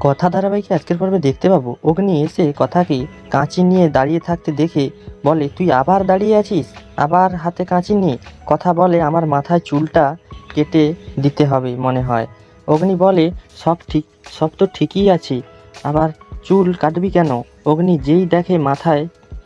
কথা ধারাবাহিকে আজকের পর্বে দেখতে পাবো। অগ্নি এসে কথাকে কাঁচি নিয়ে দাঁড়িয়ে থাকতে দেখে বলে, তুই আবার দাঁড়িয়ে আছিস? আবার হাতে কাঁচি নিয়ে? কথা বলে, আমার মাথায় চুলটা কেটে দিতে হবে মনে হয়। অগ্নি বলে, সব ঠিক, সব তো ঠিকই আছে। আবার চুল কাটবি কেন? অগ্নি যেই দেখে মাথায়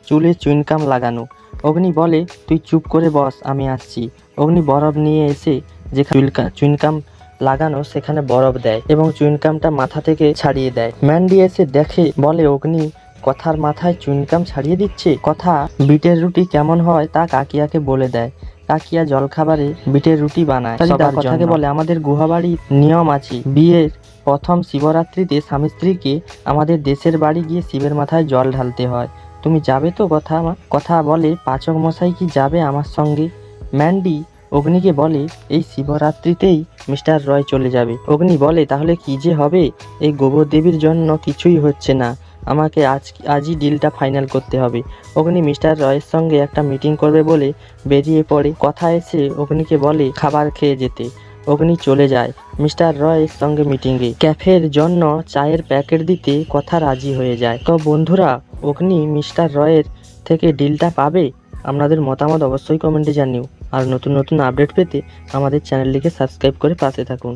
চুলে চুইনকাম লাগানো। অগ্নি বলে, তুই চুপ করে বস, আমি আসছি। অগ্নি বরফ নিয়ে এসে যেখানে চুইনকাম লাগানো সেখানে বরফ দেয় এবং চুইনকামটা মাথা থেকে ছাড়িয়ে দেয়। ম্যান্ডি এসে দেখে বলে অগ্নি কথার মাথায় চুইনকাম ছাড়িয়ে দিচ্ছে? কথা বিটের রুটি কেমন হয় তা কাকিয়াকে বলে দেয়। কাকিয়া জলখাবারে বিটের রুটি বানায়। কথাকে বলে আমাদের গুহাবাড়ির নিয়ম আছে। বিয়ের প্রথম শিবরাত্রিতে স্বামী স্ত্রীকে আমাদের দেশের বাড়ি গিয়ে শিবের মাথায় জল ঢালতে হয়। তুমি যাবে তো কথা কথা বলে পাচক মশাই কি যাবে আমার সঙ্গে? ম্যান্ডি অগ্নিকে বলে, এই শিবরাত্রিতেই মিস্টার রয় চলে যাবে। অগ্নি বলে, তাহলে কি যে হবে? এই গোবর দেবীর জন্য কিছুই হচ্ছে না। আমাকে আজ, আজই ডিলটা ফাইনাল করতে হবে। অগ্নি মিস্টার রয়ের সঙ্গে একটা মিটিং করবে বলে বেরিয়ে পড়ে। কথা এসে অগ্নিকে বলে, খাবার খেয়ে যেতে। অগ্নি চলে যায় মিস্টার রয়ের সঙ্গে মিটিংয়ে ক্যাফের জন্য চায়ের প্যাকেট দিতে কথা রাজি হয়ে যায়। তো বন্ধুরা, অগ্নি মিস্টার রয়ের থেকে ডিলটা পাবে? আপনাদের মতামত অবশ্যই কমেন্টে জানিও। আর নতুন নতুন আপডেট পেতে আমাদের চ্যানেলটিকে সাবস্ক্রাইব করে পাশে থাকুন।